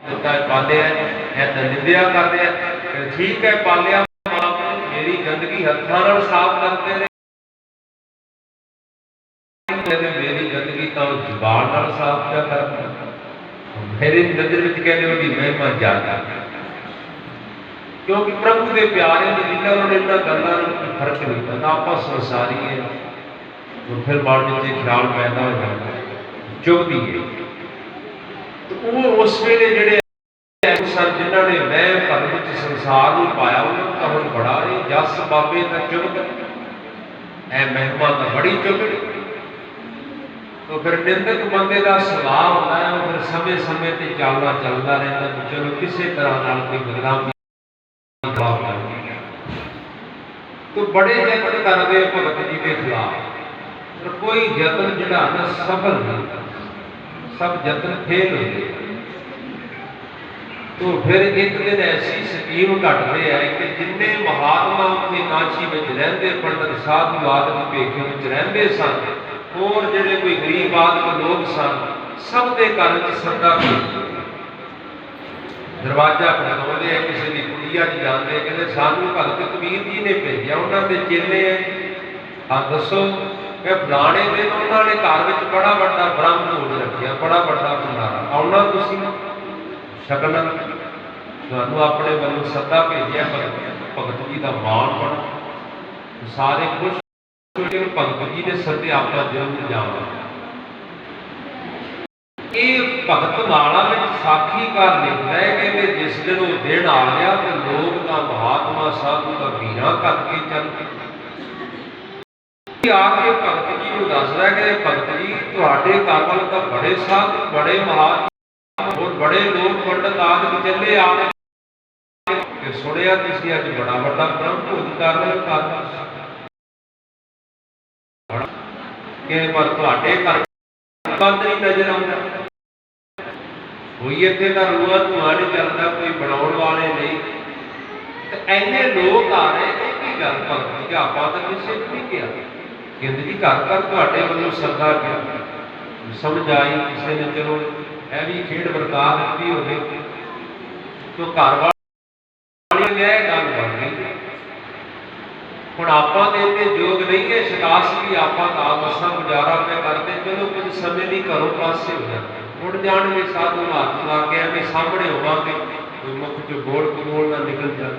ਦਿੱਤਾ ਹੈ, ਪਾਲਿਆ ਹੈ ਤਾਂ ਨਿੰਦਿਆ ਕਰਦੇ ਆ ਫਿਰ ਠੀਕ ਹੈ ਪਾਲਿਆ ਬਾਪ ਨੇ, ਮੇਰੀ ਗੰਦਗੀ ਹੱਥਾਂ ਨਾਲ ਸਾਫ਼ ਕਰਦੇ ਨੇ ਕਹਿੰਦੇ ਮੇਰੀ ਗੰਦਗੀ ਤਾਂ ਉਹ ਜ਼ੁਬਾਨ ਨਾਲ ਸਾਫ਼ ਕਿਆ ਕਰਦਾ ਮੇਰੀ ਨਜ਼ਰ ਵਿੱਚ ਕਹਿੰਦੇ ਉਹਦੀ ਮਹਿਮਾ ਜ਼ਿਆਦਾ ਕਿਉਂਕਿ ਪ੍ਰਭੂ ਦੇ ਪਿਆਰੇ ਦੀ ਜਿੰਨਾ ਉਹਨਾਂ ਨੇ ਇਹਨਾਂ ਗੱਲਾਂ ਨੂੰ ਕੋਈ ਫ਼ਰਕ ਨਹੀਂ ਪੈਂਦਾ ਆਪਾਂ ਸੰਸਾਰੀ ਹੈ ਉਹ ਉਸ ਵੇਲੇ ਜਿਹੜੇ ਸਨ ਜਿਨ੍ਹਾਂ ਨੇ ਮੈਂ ਭਰ ਵਿੱਚ ਸੰਸਾਰ ਨੂੰ ਪਾਇਆ, ਉਹਨਾਂ ਨੂੰ ਹੁਣ ਬੜਾ ਇਹ ਜਸ ਬਾਬੇ ਦਾ ਚੁਭ ਐ ਮਹਿਮਾ ਤਾਂ ਬੜੀ ਚੁਭੜੀ ਤੋ ਫਿਰ ਨਿੰਦਕ ਬੰਦੇ ਦਾ ਸੁਭਾਅ ਹੁੰਦਾ ਹੈ, ਉਹ ਫਿਰ ਸਮੇਂ ਸਮੇਂ ਤੇ ਚੱਲਦਾ ਚੱਲਦਾ ਰਹਿੰਦਾ ਵੀ ਚਲੋ ਕਿਸੇ ਤਰ੍ਹਾਂ ਨਾਲ ਕੋਈ ਬਦਨਾਮੀ ਤੋ ਬੜੇ ਯਤਨ ਕਰਦੇ ਭਗਤ ਜੀ ਦੇ ਖਿਲਾਫ। ਪਰ ਕੋਈ ਯਤਨ ਜਿਹੜਾ ਨਾ ਸਫਲ ਨਹੀਂ ਸਭ ਯਤਨ ਫੇਲ ਹੁੰਦੇ ਤੋ ਫਿਰ ਇੱਕ ਦਿਨ ਐਸੀ ਸਕੀਮ ਘਟਦੇ ਆ ਕਿ ਜਿੰਨੇ ਮਹਾਤਮਾ ਉੱਥੇ ਕਾਂਚੀ ਵਿੱਚ ਰਹਿੰਦੇ, ਪੰਡਤ ਸਾਧੂ ਆਦਿ ਭੇਖੇ ਵਿੱਚ ਰਹਿੰਦੇ ਸਨ, ਹੋਰ ਜਿਹੜੇ ਕੋਈ ਗਰੀਬ ਆਦਿ ਲੋਕ ਸਨ, ਸਭ ਦੇ ਘਰ ਵਿੱਚ ਸੱਦਾ ਦਰਵਾਜ਼ਾ ਖੜਕਾਉਂਦੇ ਆ, ਕਿਸੇ ਦੀ ਕੁੜੀਆ ਚ ਜਾਂਦੇ ਕਹਿੰਦੇ ਸਾਨੂੰ ਭਗਤ ਕਬੀਰ ਜੀ ਨੇ ਭੇਜਿਆ, ਉਹਨਾਂ ਦੇ ਚੇਲੇ ਆ। ਆ ਦੱਸੋ ਕਿ ਫਲਾਣੇ ਦਿਨ ਉਹਨਾਂ ਨੇ ਘਰ ਵਿੱਚ ਬੜਾ ਵੱਡਾ ਬੜਾ ਵੱਡਾ ਭੰਡਾਰਾ। ਆਉਣਾ ਤੁਸੀਂ ਸ਼ਕਲ ਤੁਹਾਨੂੰ ਆਪਣੇ ਵੱਲੋਂ ਸੱਦਾ ਭੇਜਿਆ ਭਗਤ ਜੀ ਦਾ ਮਾਣ ਬਣ। ਸਾਰੇ ਖੁਸ਼ ਭਗਤ ਜੀ ਦੇ ਸੱਦੇ ਆਪਾਂ ਜ਼ਰੂਰ ਜਾਵਾਂਗੇ ਇਹ ਭਗਤ ਮਾਲਾ ਵਿੱਚ ਸਾਖੀਕਾਰ ਲਿਖਦਾ ਹੈ ਕਿ ਜਿਸ ਦਿਨ ਉਹ ਦਿਨ ਆ ਗਿਆ, ਤੇ ਲੋਕ ਤਾਂ ਮਹਾਤਮਾ ਸਾਧੂ ਦਾ ਵੀਰਾ ਕੱਟ ਕੇ ਚੱਲ ਆ ਕੇ ਭਗਤ ਜੀ ਨੂੰ ਦੱਸਦਾ ਕਿ ਭਗਤ ਤੁਹਾਡੇ ਘਰ ਤਾਂ ਬੜੇ ਸਾਧ, ਬੜੇ ਮਹਾਨ, ਹੋਰ ਬੜੇ ਲੋਕ ਪੰਡਤ ਆਦਿ ਚੱਲੇ ਆ। ਕਿ ਸੁਣਿਆ ਤੁਸੀਂ ਅੱਜ ਬੜਾ ਵੱਡਾ ਬ੍ਰਹਮ ਭੋਜ ਕਰ ਰਹੇ ਹੋ ਕਰ ਕਿ ਪਰ ਤੁਹਾਡੇ ਘਰ ਬੰਦ ਨਹੀਂ ਨਜ਼ਰ ਆਉਂਦਾ। ਕੋਈ ਇੱਥੇ ਦਾ ਰੂਆ ਧੂਆ ਨਹੀਂ ਚੱਲਦਾ, ਕੋਈ ਬਣਾਉਣ ਵਾਲੇ ਨਹੀਂ। ਤੇ ਐਨੇ ਲੋਕ ਆ ਰਹੇ ਇਹ ਕੀ ਗੱਲ ਭਗਤ ਜੀ, ਆਪਾਂ ਤਾਂ ਕਿਸੇ ਨੂੰ ਨਹੀਂ ਕਿਹਾ। ਕਹਿੰਦੇ ਜੀ ਘਰ ਘਰ ਤੁਹਾਡੇ ਵੱਲੋਂ ਸਰਦਾ ਗਿਆ ਸਮਝ ਆਈ ਕਿਸੇ ਨੇ, ਚਲੋ, ਇਹ ਵੀ ਖੇਡ ਵਰਤਾ ਦਿੱਤੀ ਹੋਵੇ। ਤੋ ਘਰ ਵਾਲੀ ਨੇ ਇਹ ਗੱਲ ਬਣ ਗਈ ਹੁਣ ਆਪਾਂ ਦੇ ਤੇ ਯੋਗ ਨਹੀਂ ਹੈ, ਸ਼ਿਕਾਸ ਵੀ ਆਪਾਂ ਤਾਂ ਆਪ ਗੁਜ਼ਾਰਾ ਪੇ ਕਰਦੇ, ਚਲੋ ਕੁਝ ਸਮੇਂ ਲਈ ਘਰੋਂ ਪਾਸੇ ਹੋ ਜਾਂਦੇ। ਉੱਡ ਜਾਣਗੇ ਸਾਧੂ ਮਹਾਤਮਾ ਆ ਕੇ ਐਵੇਂ ਸਾਹਮਣੇ ਹੋਵਾਂਗੇ, ਕੋਈ ਮੁਖ ਚ ਬੋਲ ਕਬੋਲ ਨਾ ਨਿਕਲ ਜਾ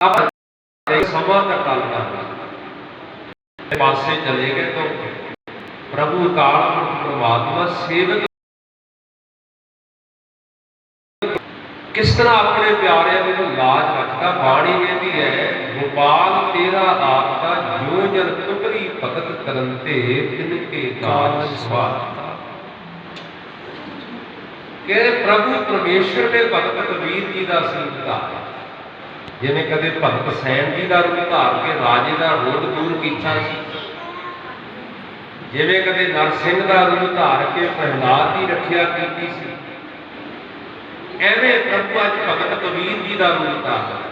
ਆਪਾਂ ਸਮਾਂ ਤੱਕ ਗੱਲ ਕਰਦੇ ਪਾਸੇ ਚਲੇ ਗਏ ਤਾਂ ਪ੍ਰਭੂ ਕਾਲ ਪਰਮਾਤਮਾ ਸੇਵਕ ਕਿਸ ਤਰ੍ਹਾਂ ਆਪਣੇ ਪਿਆਰਿਆਂ ਦੀ ਲਾਜ ਰੱਖਦਾ ਬਾਣੀ ਕਹਿੰਦੀ ਹੈ ਗੋਪਾਲ ਤੇਰਾ ਆਪਦਾ ਜੋ ਜਨ ਤੁਕਰੀ ਭਗਤ ਕਰੰਤੇ ਤਿਨ ਕੇ ਕਾਜ ਸਵਾਰਤਾ। ਕਿ ਪ੍ਰਭੂ ਪਰਮੇਸ਼ਰ ਨੇ ਭਗਤ ਕਬੀਰ ਜੀ ਦਾ ਸੰਗਤਾ ਜਿਵੇਂ ਕਦੇ ਭਗਤ ਸੈਨ ਜੀ ਦਾ ਰੂਪ ਧਾਰ ਕੇ ਰਾਜੇ ਦਾ ਰੋਧ ਦੂਰ ਕੀਤਾ ਸੀ। ਜਿਵੇਂ ਕਦੇ ਨਰਸਿੰਘ ਦਾ ਰੂਪ ਧਾਰ ਕੇ ਪ੍ਰਹਿਲਾਦ ਦੀ ਰੱਖਿਆ ਕੀਤੀ ਸੀ। ਐਵੇਂ ਪ੍ਰਭੂ ਅੱਜ ਭਗਤ ਕਬੀਰ ਜੀ ਦਾ ਰੂਪ ਧਾਰ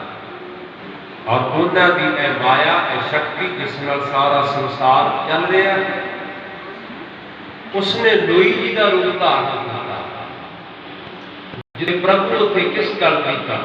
ਔਰ ਉਹਨਾਂ ਦੀ ਇਹ ਮਾਇਆ, ਇਹ ਸ਼ਕਤੀ ਜਿਸ ਨਾਲ ਸਾਰਾ ਸੰਸਾਰ ਚੱਲ ਰਿਹਾ ਉਸਨੇ ਲੋਈ ਜੀ ਦਾ ਰੂਪ ਧਾਰ ਕੀਤਾ ਜਿਹਦੇ ਪ੍ਰਭੂ ਉੱਥੇ ਕਿਸ ਗੱਲ ਕੀਤਾ